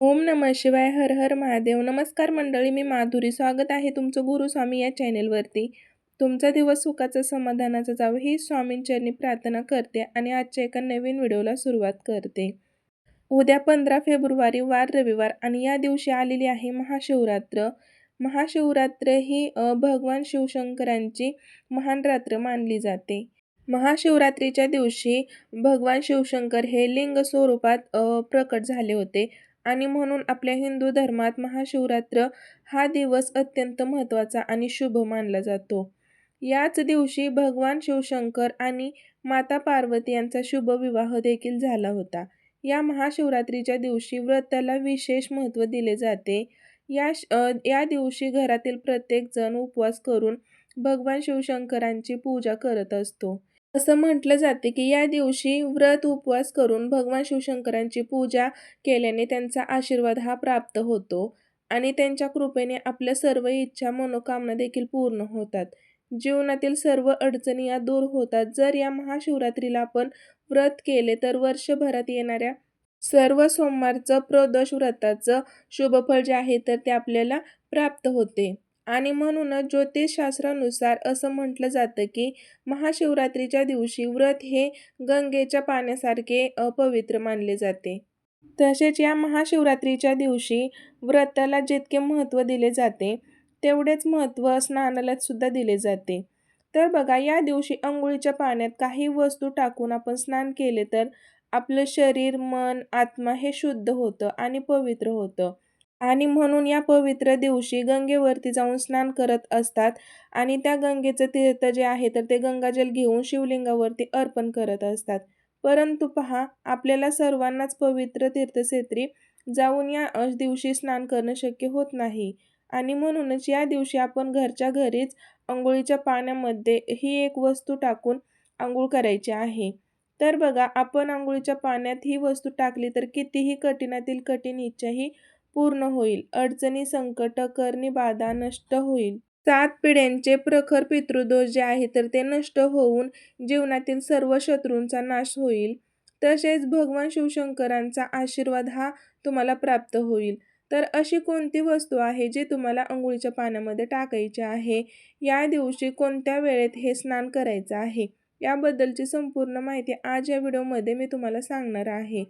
ओम नमः शिवाय हर हर महादेव. नमस्कार मंडळी मी माधुरी. स्वागत आहे तुमचं गुरुस्वामी या चॅनेलवरती. तुमचा दिवस सुखाचा समाधानाचा जावं ही स्वामींचरणी प्रार्थना करते आणि आजच्या एका नवीन व्हिडिओला सुरुवात करते. उद्या पंधरा फेब्रुवारी वार रविवार आणि या दिवशी आलेली आहे महाशिवरात्र. महाशिवरात्र ही भगवान शिवशंकरांची महान रात्र मानली जाते. महाशिवरात्रीच्या दिवशी भगवान शिवशंकर हे लिंग स्वरूपात प्रकट झाले होते. आणि म्हणून आपल्या हिंदू धर्मात महाशिवरात्र हा दिवस अत्यंत महत्त्वाचा आणि शुभ मानला जातो. याच दिवशी भगवान शिवशंकर आणि माता पार्वती यांचा शुभ विवाह देखील झाला होता. या महाशिवरात्रीच्या दिवशी व्रताला विशेष महत्त्व दिले जाते. या या दिवशी घरातील प्रत्येक जण उपवास करून भगवान शिवशंकरांची पूजा करत असतो. असं म्हटलं जाते की या दिवशी व्रत उपवास करून भगवान शिवशंकरांची पूजा केल्याने त्यांचा आशीर्वाद हा प्राप्त होतो आणि त्यांच्या कृपेने आपल्या सर्व इच्छा मनोकामना देखील पूर्ण होतात. जीवनातील सर्व अडचणी या दूर होतात. जर या महाशिवरात्रीला आपण व्रत केले तर वर्षभरात येणाऱ्या सर्व सोमवारचं प्रदोष व्रताचं शुभफळ जे आहे तर ते आपल्याला प्राप्त होते. आणि म्हणूनच ज्योतिषशास्त्रानुसार असं म्हटलं जातं की महाशिवरात्रीच्या दिवशी व्रत हे गंगेच्या पाण्यासारखे अपवित्र मानले जाते. तसेच या महाशिवरात्रीच्या दिवशी व्रताला जितके महत्त्व दिले जाते तेवढेच महत्त्व स्नानाला सुद्धा दिले जाते. तर बघा या दिवशी अंघोळीच्या पाण्यात काही वस्तू टाकून आपण स्नान केले तर आपलं शरीर मन आत्मा हे शुद्ध होतं आणि पवित्र होतं. आणि म्हणून या पवित्र दिवशी गंगेवरती जाऊन स्नान करत असतात. आणि त्या गंगेचं तीर्थ जे आहे तर ते गंगाजल घेऊन शिवलिंगावरती अर्पण करत असतात. परंतु पहा आपल्याला सर्वांनाच पवित्र तीर्थक्षेत्री जाऊन या दिवशी स्नान करणं शक्य होत नाही. आणि म्हणूनच या दिवशी आपण घरच्या घरीच आंघोळीच्या पाण्यामध्ये ही एक वस्तू टाकून आंघोळ करायची आहे. तर बघा आपण आंघोळीच्या पाण्यात ही वस्तू टाकली तर कितीही कठीणातील कठीण इच्छाही पूर्ण होईल. अडचणी संकट करणी बाधा नष्ट होईल. सात पिढ्यांचे प्रखर पितृदोष जे आहे तर ते नष्ट होऊन जीवनातील सर्व शत्रूंचा नाश होईल. तसेच भगवान शिवशंकरांचा आशीर्वाद हा तुम्हाला प्राप्त होईल. तर अशी कोणती वस्तू आहे जी तुम्हाला अंघोळीच्या पाण्यामध्ये टाकायची आहे? या दिवशी कोणत्या वेळेत हे स्नान करायचं आहे? याबद्दलची संपूर्ण माहिती आज या व्हिडिओमध्ये मी तुम्हाला सांगणार आहे.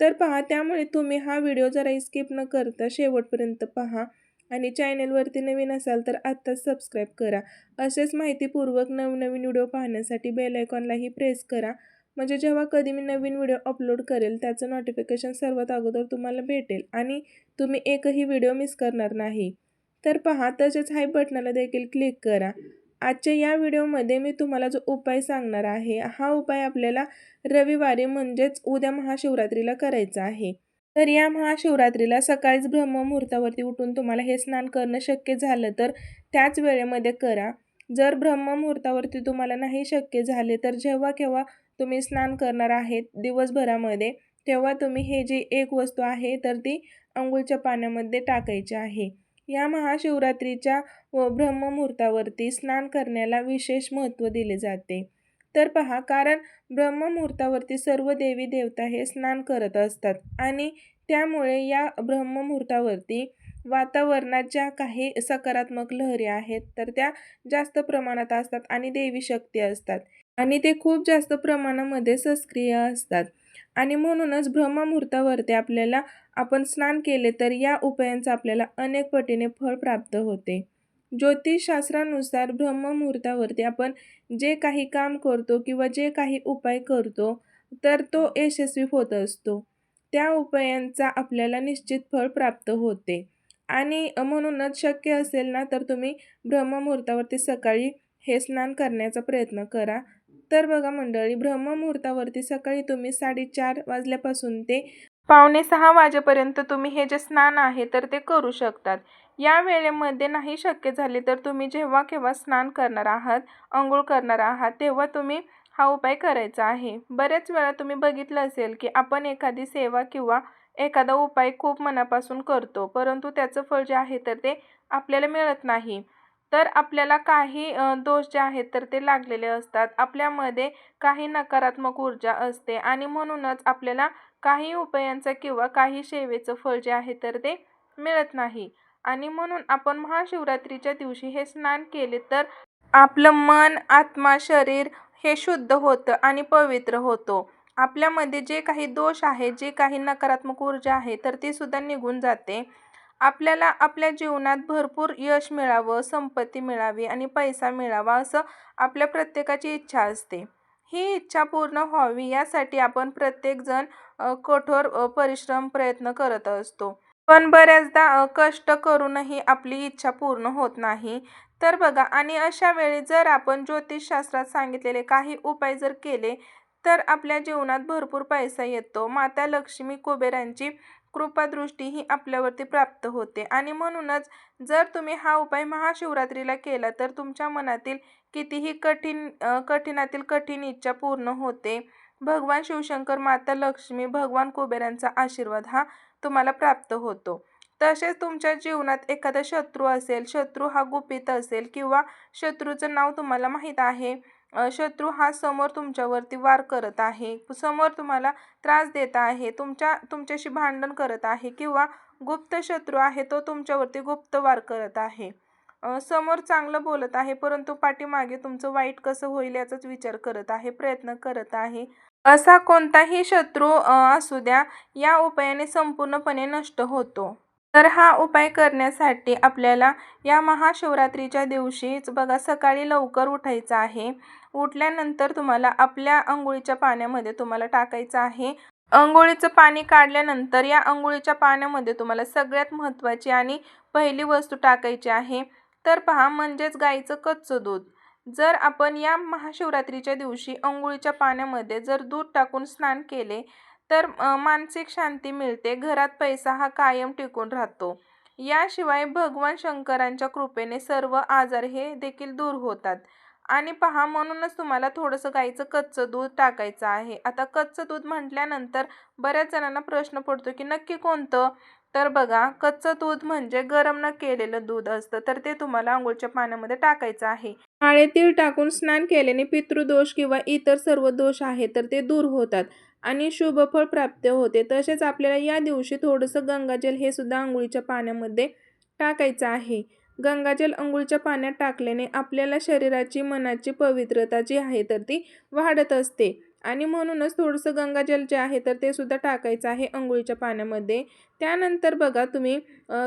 तर पहा त्यामुळे तुम्ही हा व्हिडिओ जरा स्किप न करता शेवटपर्यंत पहा. आणि चॅनलवरती नवीन असाल तर आत्ताच सबस्क्राईब करा. असेच माहितीपूर्वक नवनवीन व्हिडिओ पाहण्यासाठी बेल आयकॉनलाही प्रेस करा. म्हणजे जेव्हा कधी मी नवीन व्हिडिओ अपलोड करेल त्याचं नोटिफिकेशन सर्वात अगोदर तुम्हाला भेटेल आणि तुम्ही एकही व्हिडिओ मिस करणार नाही. तर पहा तसेच हाय बटनाला देखील क्लिक करा. आजच्या या व्हिडिओमध्ये मी तुम्हाला जो उपाय सांगणार आहे हा उपाय आपल्याला रविवारी म्हणजेच उद्या महाशिवरात्रीला करायचा आहे. तर या महाशिवरात्रीला सकाळीच ब्रह्ममुहूर्तावरती उठून तुम्हाला हे स्नान करणं शक्य झालं तर त्याच वेळेमध्ये करा. जर ब्रह्ममुहूर्तावरती तुम्हाला नाही शक्य झाले तर जेव्हा केव्हा तुम्ही स्नान करणार आहेत दिवसभरामध्ये तेव्हा तुम्ही हे जी एक वस्तू आहे तर ती अंघोळच्या पाण्यामध्ये टाकायची आहे. या महाशिवरात्रीच्या व ब्रह्ममुहूर्तावरती स्नान करण्याला विशेष महत्त्व दिले जाते. तर पहा कारण ब्रह्ममुहूर्तावरती सर्व देवी देवता हे स्नान करत असतात आणि त्यामुळे या ब्रह्ममुहूर्तावरती वातावरणात ज्या काही सकारात्मक लहरी आहेत तर त्या जास्त प्रमाणात असतात आणि देवी शक्ती असतात. आणि ते खूप जास्त प्रमाणामध्ये सक्रिय असतात. आणि म्हणूनच ब्रह्ममुहूर्तावरती आपल्याला आपण स्नान केले तर या उपायांचा आपल्याला अनेक पटीने फळ प्राप्त होते. ज्योतिषशास्त्रानुसार ब्रह्ममुहूर्तावरती आपण जे काही काम करतो किंवा जे काही उपाय करतो तर तो यशस्वी होत असतो. त्या उपायांचा आपल्याला निश्चित फळ प्राप्त होते. आणि म्हणूनच शक्य असेल ना तर तुम्ही ब्रह्ममुहूर्तावरती सकाळी हे स्नान करण्याचा प्रयत्न करा. तर बघा मंडळी ब्रह्ममुहूर्तावरती सकाळी तुम्ही साडेचार वाजल्यापासून ते पावणे सहा वाजेपर्यंत तुम्ही हे जे स्नान आहे तर ते करू शकतात. या वेळेमध्ये नाही शक्य झाले तर तुम्ही जेव्हा केव्हा स्नान करणार आहात अंघोळ करणार आहात तेव्हा तुम्ही हा उपाय करायचा आहे. बरेच वेळा तुम्ही बघितलं असेल की आपण एखादी सेवा किंवा एखादा उपाय खूप मनापासून करतो परंतु त्याचं फळ जे आहे तर ते आपल्याला मिळत नाही. तर आपल्याला काही दोष जे आहेत तर ते लागलेले असतात. आपल्यामध्ये काही नकारात्मक ऊर्जा असते आणि म्हणूनच आपल्याला काही उपायांचा किंवा काही सेवेचं फळ जे आहे तर ते मिळत नाही. आणि म्हणून आपण महाशिवरात्रीच्या दिवशी हे स्नान केले तर आपलं मन आत्मा शरीर हे शुद्ध होतं आणि पवित्र होतो. आपल्यामध्ये जे काही दोष आहे जे काही नकारात्मक ऊर्जा आहे तर ती सुद्धा निघून जाते. आपल्याला आपल्या जीवनात भरपूर यश मिळावं संपत्ती मिळावी आणि पैसा मिळावा असं आपल्या प्रत्येकाची इच्छा असते. ही इच्छा पूर्ण व्हावी यासाठी आपण प्रत्येकजण कठोर परिश्रम प्रयत्न करत असतो. पण बऱ्याचदा कष्ट करूनही आपली इच्छा पूर्ण होत नाही. तर बघा आणि अशा वेळी जर आपण ज्योतिषशास्त्रात सांगितलेले काही उपाय जर केले तर आपल्या जीवनात भरपूर पैसा येतो. माता लक्ष्मी कुबेरांची कृपादृष्टी ही आपल्यावरती प्राप्त होते. आणि म्हणूनच जर तुम्ही हा उपाय महाशिवरात्रीला केला तर तुमच्या मनातील कितीही कठीण कठीणातील कठीण इच्छा पूर्ण होते. भगवान शिवशंकर माता लक्ष्मी भगवान कुबेरांचा आशीर्वाद हा तुम्हाला प्राप्त होतो. तसेच तुमच्या जीवनात एखादा शत्रू असेल शत्रू हा गुपित असेल किंवा शत्रूचं नाव तुम्हाला माहीत आहे शत्रू हा समोर तुमच्यावरती वार करत आहे. समोर तुम्हाला त्रास देत आहे. तुमच्या तुमच्याशी भांडण करत आहे किंवा गुप्त शत्रू आहे तो तुमच्यावरती गुप्त वार करत आहे. समोर चांगलं बोलत आहे परंतु पाठीमागे तुमचं वाईट कसं होईल याचाच विचार करत आहे प्रयत्न करत आहे. असा कोणताही शत्रू असू द्या या उपायाने संपूर्णपणे नष्ट होतो. तर हा उपाय करण्यासाठी आपल्याला या महाशिवरात्रीच्या दिवशीच बघा सकाळी लवकर उठायचं आहे. उठल्यानंतर तुम्हाला आपल्या अंघोळीच्या पाण्यामध्ये तुम्हाला टाकायचं आहे. अंघोळीचं पाणी काढल्यानंतर या अंघोळीच्या पाण्यामध्ये तुम्हाला सगळ्यात महत्त्वाची आणि पहिली वस्तू टाकायची आहे. तर पहा म्हणजेच गाईचं कच्चं दूध. जर आपण या महाशिवरात्रीच्या दिवशी अंघोळीच्या पाण्यामध्ये जर दूध टाकून स्नान केले तर मानसिक शांती मिळते घरात पैसा हा कायम टिकून राहतो. याशिवाय भगवान शंकरांच्या कृपेने सर्व आजार हे देखील दूर होतात. आणि पहा म्हणूनच तुम्हाला थोडंसं गाईचं कच्चं दूध टाकायचं आहे. आता कच्चं दूध म्हटल्यानंतर बऱ्याच जणांना प्रश्न पडतो की नक्की कोणतं? तर बघा कच्चं दूध म्हणजे गरम न केलेलं दूध असतं तर ते तुम्हाला आंघोळच्या पाण्यामध्ये टाकायचं आहे. काळे तीळ टाकून स्नान केल्याने पितृदोष किंवा इतर सर्व दोष आहे तर ते दूर होतात आणि शुभफळ प्राप्त होते. तसेच आपल्याला या दिवशी थोडंसं गंगाजल हे सुद्धा आंघोळीच्या पाण्यामध्ये टाकायचं आहे. गंगाजल अंघोळीच्या पाण्यात टाकल्याने आपल्याला शरीराची मनाची पवित्रता जी आहे तर ती वाढत असते. आणि म्हणूनच थोडंसं गंगाजल जे आहे तर ते सुद्धा टाकायचं आहे अंघोळीच्या पाण्यामध्ये. त्यानंतर बघा तुम्ही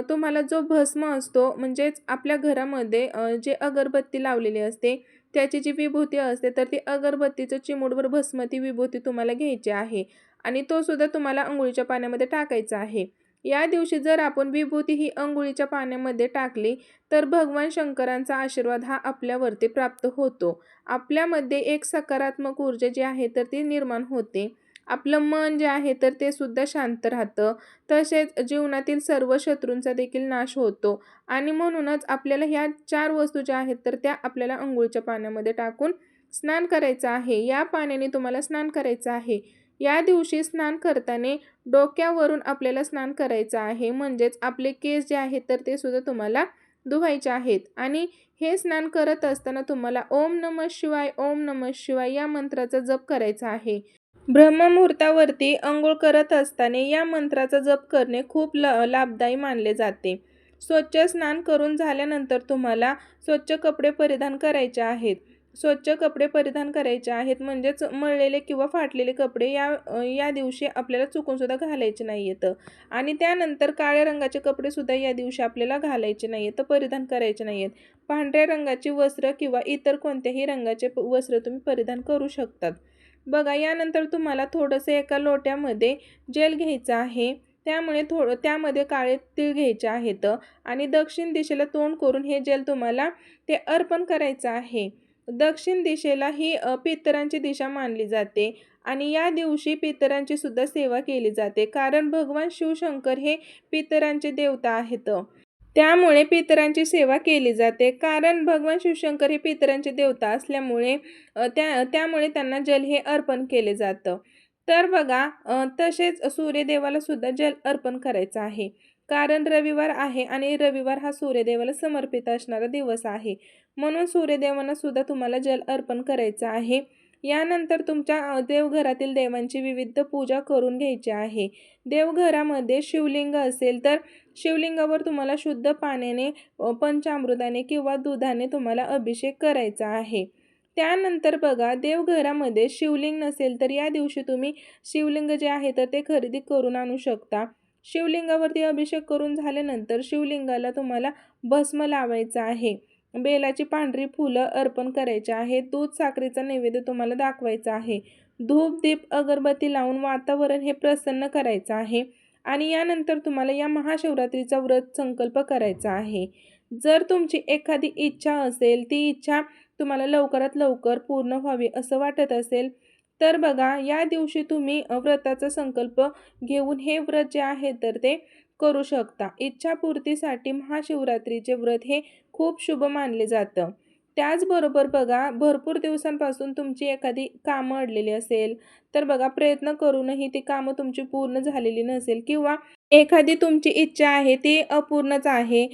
तुम्हाला जो भस्म असतो म्हणजेच आपल्या घरामध्ये जे अगरबत्ती लावलेली असते त्याची जी विभूती असते तर ती अगरबत्तीचं चिमूटभर भस्म ती विभूती तुम्हाला घ्यायची आहे. आणि तो सुद्धा तुम्हाला अंघोळीच्या पाण्यामध्ये टाकायचा आहे. या दिवशी जर आपण विभूती ही अंघोळीच्या पाण्यामध्ये टाकली तर भगवान शंकरांचा आशीर्वाद हा आपल्यावरती प्राप्त होतो. आपल्यामध्ये एक सकारात्मक ऊर्जा जी आहे तर ती निर्माण होते. आपलं मन जे आहे तर ते सुद्धा शांत राहतं. तसेच जीवनातील सर्व शत्रूंचा देखील नाश होतो. आणि म्हणूनच आपल्याला ह्या चार वस्तू ज्या आहेत तर त्या आपल्याला अंघोळीच्या पाण्यामध्ये टाकून स्नान करायचं आहे. या पाण्याने तुम्हाला स्नान करायचं आहे. या दिवशी स्नान करताना डोक्यावरून आपल्याला स्नान करायचं आहे. म्हणजेच आपले केस जे आहेत तर ते सुद्धा तुम्हाला धुवायचे आहेत. आणि हे स्नान करत असताना तुम्हाला ओम नम शिवाय ओम नम शिवाय या मंत्राचा जप करायचा आहे. ब्रह्ममुहूर्तावरती अंघोळ करत असताना या मंत्राचा जप करणे खूप ल लाभदायी मानले जाते. स्वच्छ स्नान करून झाल्यानंतर तुम्हाला स्वच्छ कपडे परिधान करायचे आहेत. स्वच्छ कपडे परिधान करायचे आहेत. म्हणजेच मळलेले किंवा फाटलेले कपडे या या दिवशी आपल्याला चुकूनसुद्धा घालायचे नाही येतं आणि त्यानंतर काळ्या रंगाचे कपडेसुद्धा या दिवशी आपल्याला घालायचे नाही आहेत परिधान करायचे नाही आहेत पांढऱ्या रंगाची वस्त्र किंवा इतर कोणत्याही रंगाचे वस्त्र तुम्ही परिधान करू शकतात. बघा यानंतर तुम्हाला थोडंसं एका लोट्यामध्ये जेल घ्यायचं आहे. त्यामुळे थोडं त्यामध्ये काळे तीळ घ्यायचे आहेत. आणि दक्षिण दिशेला तोंड करून हे जेल तुम्हाला ते अर्पण करायचं आहे. दक्षिण दिशेला ही पितरांची दिशा मानली जाते आणि या दिवशी पितरांची सुद्धा सेवा केली जाते. कारण भगवान शिवशंकर हे पितरांचे देवता आहेत. त्यामुळे पितरांची सेवा केली जाते. कारण भगवान शिवशंकर हे पितरांचे देवता असल्यामुळे त्या त्यामुळे त्यांना जल हे अर्पण केले जातं. तर बघा तसेच सूर्यदेवाला सुद्धा जल अर्पण करायचं आहे. कारण रविवार आहे आणि रविवार हा सूर्यदेवाला समर्पित असणारा दिवस आहे. म्हणून सूर्यदेवांना सुद्धा तुम्हाला जल अर्पण करायचं आहे. यानंतर तुमच्या देवघरातील देवांची विविध पूजा करून घ्यायची आहे. देवघरामध्ये शिवलिंग असेल तर शिवलिंगावर तुम्हाला शुद्ध पाण्याने पंचामृताने किंवा दुधाने तुम्हाला अभिषेक करायचा आहे. त्यानंतर बघा देवघरामध्ये शिवलिंग नसेल तर या दिवशी तुम्ही शिवलिंग जे आहे तर ते खरेदी करून आणू शकता. शिवलिंगावरती अभिषेक करून झाल्यानंतर शिवलिंगाला तुम्हाला भस्म लावायचा आहे. बेलाची पांढरी फुलं अर्पण करायची आहेत दूध साखरेचा नैवेद्य तुम्हाला दाखवायचा आहे. धूप दीप अगरबत्ती लावून वातावरण हे प्रसन्न करायचं आहे. आणि यानंतर तुम्हाला या महाशिवरात्रीचा व्रत संकल्प करायचा आहे. जर तुमची एखादी इच्छा असेल ती इच्छा तुम्हाला लवकरात लवकर पूर्ण व्हावी असं वाटत असेल तर बघा या दिवशी तुम्ही व्रताचा संकल्प घेऊन हे व्रत जे आहे तर ते करू शकता. इच्छापूर्तीसाठी महाशिवरात्रीचे व्रत हे खूप शुभ मानले जातं. त्याचबरोबर बघा भरपूर दिवसांपासून तुमची एखादी कामं अडलेली असेल तर बघा प्रयत्न करूनही ती कामं तुमची पूर्ण झालेली नसेल किंवा एखादी तुमची इच्छा आहे ती अपूर्णच आहे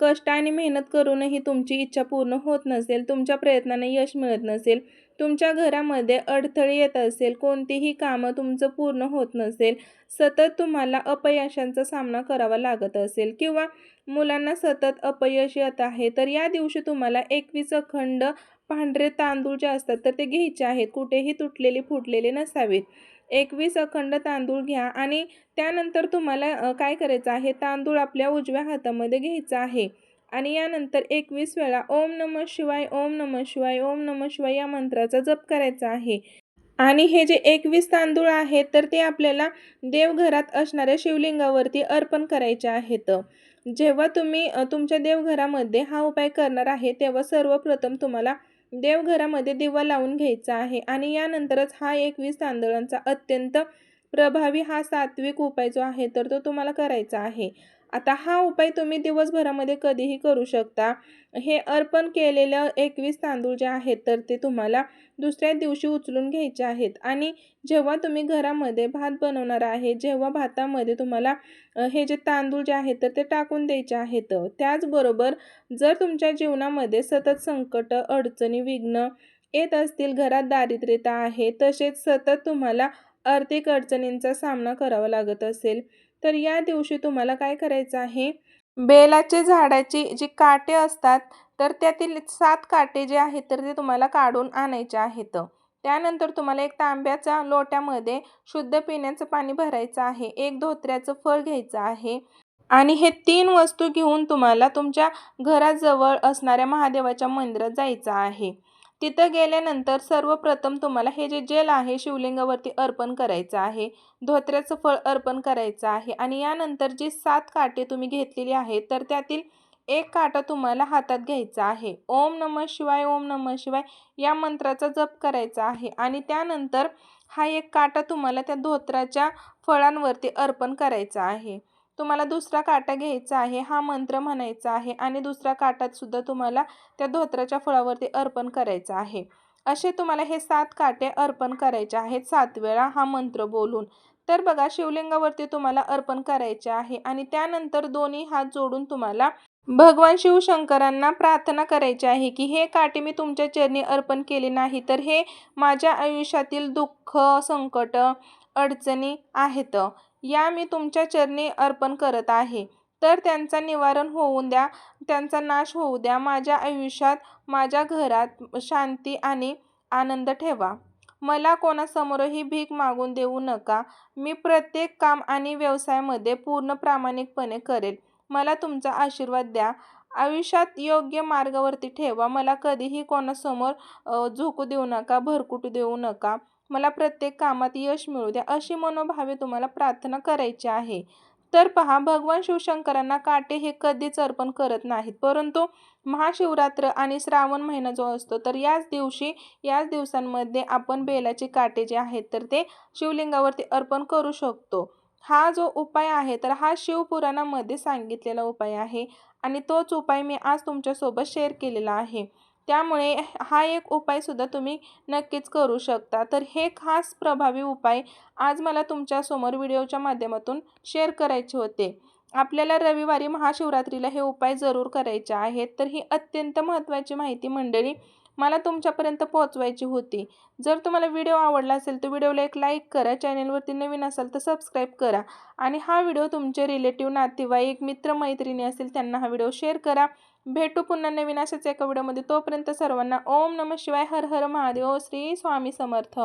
कष्ट आणि मेहनत करूनही तुमची इच्छा पूर्ण होत नसेल तुमच्या प्रयत्नाने यश मिळत नसेल तुमच्या घरामध्ये अडथळे येत असेल कोणतीही कामं तुमचं पूर्ण होत नसेल सतत तुम्हाला अपयशांचा सामना करावा लागत असेल किंवा मुलांना सतत अपयश येत आहे तर या दिवशी तुम्हाला एकवीस अखंड पांढरे तांदूळ जे असतात तर ते घ्यायचे आहेत. कुठेही तुटलेले फुटलेले नसावेत. एकवीस अखंड तांदूळ घ्या आणि त्यानंतर तुम्हाला काय करायचं आहे? तांदूळ आपल्या उजव्या हातामध्ये घ्यायचा आहे. आणि यानंतर एकवीस वेळा ओम नम शिवाय ओम नम शिवाय ओम नम शिवाय या मंत्राचा जप करायचा आहे. आणि हे जे एकवीस तांदूळ आहेत तर ते आपल्याला देवघरात असणाऱ्या शिवलिंगावरती अर्पण करायचे आहेत. जेव्हा तुम्ही तुमच्या देवघरामध्ये हा उपाय करणार आहे तेव्हा सर्वप्रथम तुम्हाला देवघरामध्ये दिवा लावून घ्यायचा आहे. आणि यानंतरच हा एकवीस तांदळांचा अत्यंत प्रभावी हा सात्विक उपाय जो आहे तर तो तुम्हाला करायचा आहे. आता हा उपाय तुम्ही दिवसभरामध्ये कधीही करू शकता. हे अर्पण केलेलं एकवीस तांदूळ जे आहेत तर ते तुम्हाला दुसऱ्या दिवशी उचलून घ्यायचे आहेत. आणि जेव्हा तुम्ही घरामध्ये भात बनवणार आहे जेव्हा भातामध्ये तुम्हाला हे जे तांदूळ जे आहेत तर ते टाकून द्यायचे आहेत. त्याचबरोबर जर तुमच्या जीवनामध्ये सतत संकट अडचणी विघ्न येत असतील घरात दारिद्र्यता आहे तसेच सतत तुम्हाला आर्थिक अडचणींचा सामना करावा लागत असेल तर या दिवशी तुम्हाला काय करायचं आहे? बेलाचे झाडाची जी काटे असतात तर त्यातील सात काटे जे आहेत तर ते तुम्हाला काढून आणायचे आहेत. त्यानंतर तुम्हाला एक तांब्याच्या लोट्यामध्ये शुद्ध पिण्याचं पाणी भरायचं आहे. एक धोत्र्याचं फळ घ्यायचं आहे. आणि हे तीन वस्तू घेऊन तुम्हाला तुमच्या घराजवळ असणाऱ्या महादेवाच्या मंदिरात जायचं आहे. तिथं गेल्यानंतर सर्वप्रथम तुम्हाला हे जे जेल आहे शिवलिंगावरती अर्पण करायचं आहे धोत्र्याचं फळ अर्पण करायचं आहे आणि यानंतर जी सात काटे तुम्ही घेतलेली आहेत तर त्यातील एक काटा तुम्हाला हातात घ्यायचा आहे. ओम नम शिवाय ओम नम शिवाय या मंत्राचा जप करायचा आहे आणि त्यानंतर हा एक काटा तुम्हाला त्या धोत्राच्या फळांवरती अर्पण करायचा आहे. तुम्हाला दुसरा काटा घ्यायचा आहे हा मंत्र म्हणायचा आहे आणि दुसऱ्या काटात सुद्धा तुम्हाला त्या धोत्राच्या फळावरती अर्पण करायचं आहे. असे तुम्हाला हे सात काटे अर्पण करायचे आहेत. सात वेळा हा मंत्र बोलून. तर बघा शिवलिंगावरती तुम्हाला अर्पण करायचे आहे आणि त्यानंतर दोन्ही हात जोडून तुम्हाला भगवान शिवशंकरांना प्रार्थना करायची आहे की हे काटे मी तुमच्या चरणी अर्पण केले नाही तर हे माझ्या आयुष्यातील दुःख संकट अडचणी आहेत. या मी तुमच्या चरणी अर्पण करत आहे. तर त्यांचा निवारण होऊन द्या त्यांचा नाश होऊ द्या. माझ्या आयुष्यात माझ्या घरात शांती आणि आनंद ठेवा. मला कोणासमोरही भीक मागून देऊ नका. मी प्रत्येक काम आणि व्यवसायामध्ये पूर्ण प्रामाणिकपणे करेल. मला तुमचा आशीर्वाद द्या. आयुष्यात योग्य मार्गावरती ठेवा. मला कधीही कोणासमोर झोकू देऊ नका भरकुटू देऊ नका. मला प्रत्येक कामात यश मिळू द्या अशी मनोभावे तुम्हाला प्रार्थना करायची आहे. तर पहा भगवान शिवशंकरांना काटे हे कधीच अर्पण करत नाहीत परंतु महाशिवरात्र आणि श्रावण महिना जो असतो तर याच दिवशी याच दिवसांमध्ये आपण बेलाचे काटे जे आहेत तर ते शिवलिंगावरती अर्पण करू शकतो. हा जो उपाय आहे तर हा शिवपुराणामध्ये सांगितलेला उपाय आहे आणि तोच उपाय मी आज तुमच्यासोबत शेअर केलेला आहे. त्यामुळे हा एक उपायसुद्धा तुम्ही नक्कीच करू शकता. तर हे खास प्रभावी उपाय आज मला तुमच्यासमोर व्हिडिओच्या माध्यमातून शेअर करायचे होते. आपल्याला रविवारी महाशिवरात्रीला हे उपाय जरूर करायचे आहेत. तर ही अत्यंत महत्त्वाची माहिती मंडळी मला तुमच्यापर्यंत पोहोचवायची होती. जर तुम्हाला व्हिडिओ आवडला असेल तर व्हिडिओला एक लाईक करा चॅनेलवरती नवीन असाल तर सबस्क्राईब करा आणि हा व्हिडिओ तुमचे रिलेटिव्ह नातेवाईक मित्रमैत्रिणी असेल त्यांना हा व्हिडिओ शेअर करा. भेटू पुन्हा नवीन अशाच एका व्हिडिओमध्ये. तोपर्यंत सर्वांना ओम नम शिवाय हर हर महादेव श्री स्वामी समर्थ.